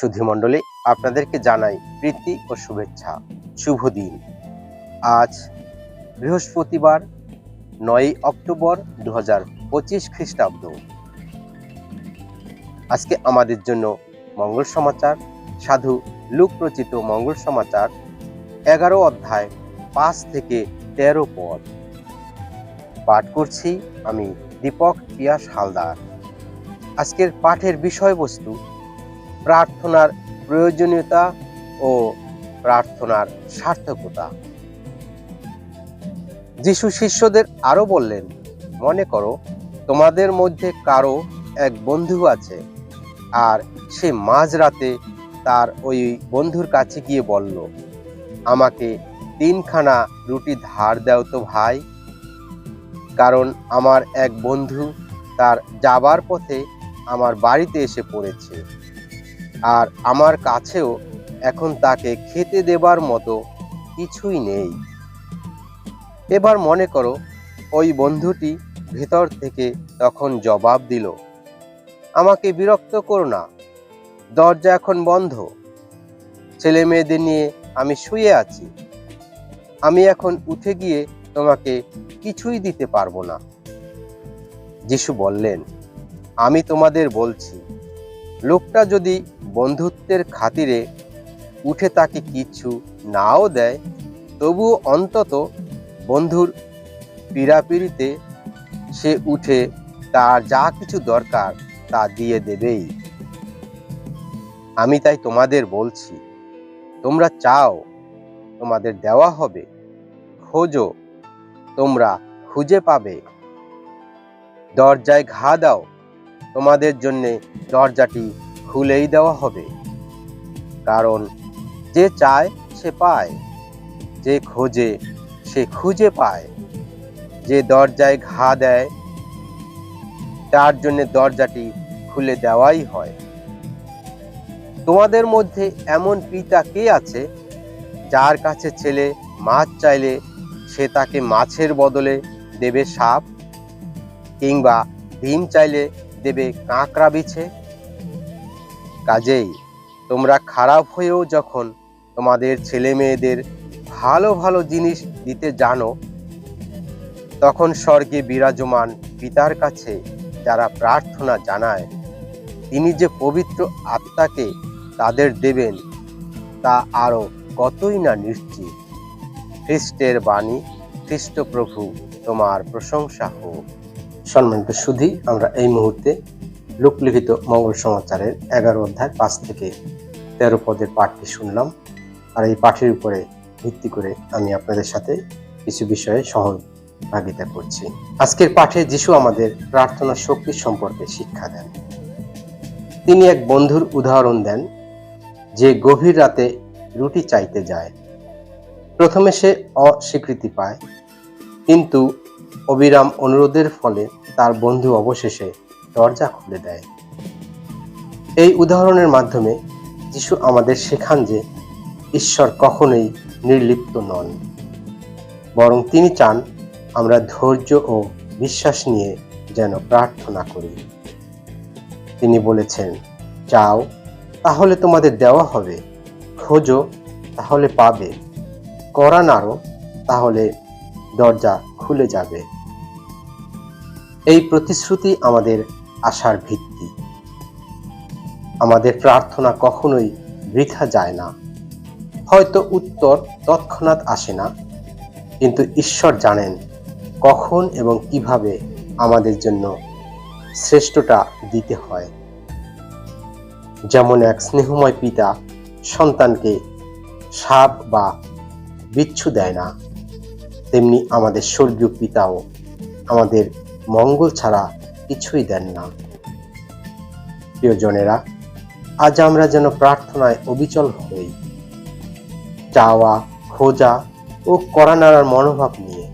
সুধীমণ্ডলী আপনাদেরকে জানাই প্রীতি ও শুভেচ্ছা। শুভ দিন। আজ বৃহস্পতিবার, নয়ই অক্টোবর দু হাজার পঁচিশ খ্রিস্টাব্দ। আজকে আমাদের জন্য মঙ্গল সমাচার, সাধু লুক রচিত মঙ্গল সমাচার, এগারো অধ্যায় পাঁচ থেকে তেরো পদ। পাঠ করছি আমি দীপক পিয়াস হালদার। আজকের পাঠের বিষয়বস্তু প্রার্থনার প্রয়োজনীয়তা ও প্রার্থনার সার্থকতা। যিশু শিষ্যদের আরও বললেন, মনে করো, তোমাদের মধ্যে কারও এক বন্ধু আছে, আর সে মাঝরাতে তার ওই বন্ধুর কাছে গিয়ে বলল, আমাকে তিনখানা রুটি ধার দাও তো ভাই, কারণ আমার এক বন্ধু তার যাবার পথে আমার বাড়িতে এসে পড়েছে। আর আমার কাছেও এখন তাকে খেতে দেবার মতো কিছুই নেই। এবার মনে করো, ওই বন্ধুটি ভেতর থেকে তখন জবাব দিল, আমাকে বিরক্ত করো না, দরজা এখন বন্ধ। ছেলে মেয়েদের নিয়ে আমি শুয়ে আছি। আমি এখন উঠে গিয়ে তোমাকে কিছুই দিতে পারব না। যিশু বললেন, আমি তোমাদের বলছি, লোকটা যদি বন্ধুত্বের খাতিরে উঠে তাকে কিছু নাও দেয়, তবুও অন্তত বন্ধুর পীড়াপিড়িতে সে উঠে তার যা কিছু দরকার তা দিয়ে দেবেই। আমি তাই তোমাদের বলছি, তোমরা চাও তোমাদের দেওয়া হবে, খোঁজো, তোমরা খুঁজে পাবে। দরজায় ঘা দাও, তোমাদের জন্যে দরজাটি খুলেই দেওয়া হবে। কারণ যে চায়, সে পায়। যে খোঁজে, সে খুঁজে পায়। যে দরজায় ঘা দেয়, তার জন্য দরজাটি খুলে দেওয়াই হয়। তোমাদের মধ্যে এমন পিতা কে আছে, যার কাছে ছেলে মাছ চাইলে সে তাকে মাছের বদলে দেবে সাপ, কিংবা ডিম চাইলে দেবে কাঁকড়া বিছে? কাজেই তোমরা খারাপ হয়েও যখন তোমাদের ছেলে মেয়েদের ভালো ভালো জিনিস দিতে জানো, তখন স্বর্গে বিরাজমান পিতার কাছে যারা প্রার্থনা জানায়, তিনি যে পবিত্র আত্মাকে তাদের দেবেন, তা আরও কতই না নিশ্চিত। খ্রিস্টের বাণী খ্রিস্ট প্রভু তোমার প্রশংসা হোক। সম্মানিত সুধি, আমরা এই মুহূর্তে লোকলিখিত মঙ্গল সমাচারের এগারো অধ্যায় পাঁচ থেকে তেরো পদের পাঠটি শুনলাম। আর এই পাঠের উপরে ভিত্তি করে আমি আপনাদের সাথে কিছু বিষয়ে সহভাগিতা করছি। আজকের পাঠে যিশু আমাদের প্রার্থনা শক্তি সম্পর্কে শিক্ষা দেন। তিনি এক বন্ধুর উদাহরণ দেন যে গভীর রাতে রুটি চাইতে যায়। প্রথমে সে অস্বীকৃতি পায়, কিন্তু অবিরাম অনুরোধের ফলে তার বন্ধু অবশেষে দরজা খুলে দেয়। এই উদাহরণের মাধ্যমে যিশু আমাদের শেখান যে ঈশ্বর কখনোই নির্লিপ্ত নন, বরং তিনি চান আমরা ধৈর্য ও বিশ্বাস নিয়ে যেন প্রার্থনা করি। তিনি বলেছেন, চাও, তাহলে তোমাদের দেওয়া হবে। খোঁজো, তাহলে পাবে। করা নাড়ো তাহলে দরজা খুলে যাবে। এই প্রতিশ্রুতি আমাদের আশার ভিত্তি। আমাদের প্রার্থনা কখনোই বৃথা যায় না। হয়তো উত্তর তৎক্ষণাৎ আসে না, কিন্তু ঈশ্বর জানেন কখন এবং কীভাবে আমাদের জন্য শ্রেষ্ঠটা দিতে হয়। যেমন এক স্নেহময় পিতা সন্তানকে সাপ বা বিচ্ছু দেয় না, তেমনি আমাদের স্বর্গীয় পিতাও আমাদের মঙ্গল ছাড়া কিছুই দেন না। প্রিয়জনেরা আজ আমরা যেন প্রার্থনায় অবিচল হই। চাওয়া, খোঁজা ও করা নাড়ার মনোভাব নিয়ে।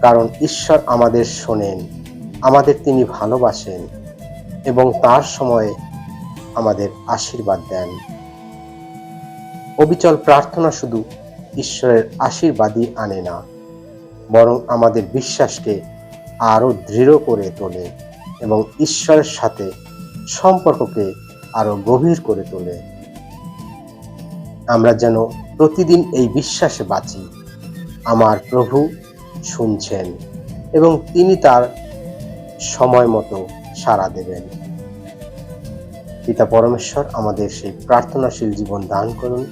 কারণ ঈশ্বর আমাদের শোনেন, আমাদের তিনি ভালোবাসেন এবং তার সময়ে আমাদের আশীর্বাদ দেন। অবিচল প্রার্থনা শুধু ঈশ্বরের আশীর্বাদই আনে না, বরং আমাদের বিশ্বাসকে আরও দৃঢ় করে তোলে এবং ঈশ্বরের সাথে সম্পর্ককে আরও গভীর করে তোলে। আমরা যেন প্রতিদিন এই বিশ্বাসে বাঁচি। আমার প্রভু শুনছেন এবং তিনি তার সময় মতো সাড়া দেবেন। পিতা পরমেশ্বর, আমাদের সেই প্রার্থনাশীল জীবন দান করুন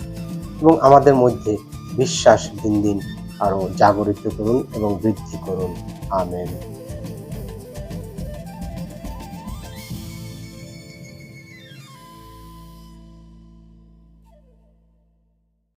এবং আমাদের মধ্যে বিশ্বাস দিন দিন আরও জাগরিত করুন এবং বৃদ্ধি করুন। আমেন।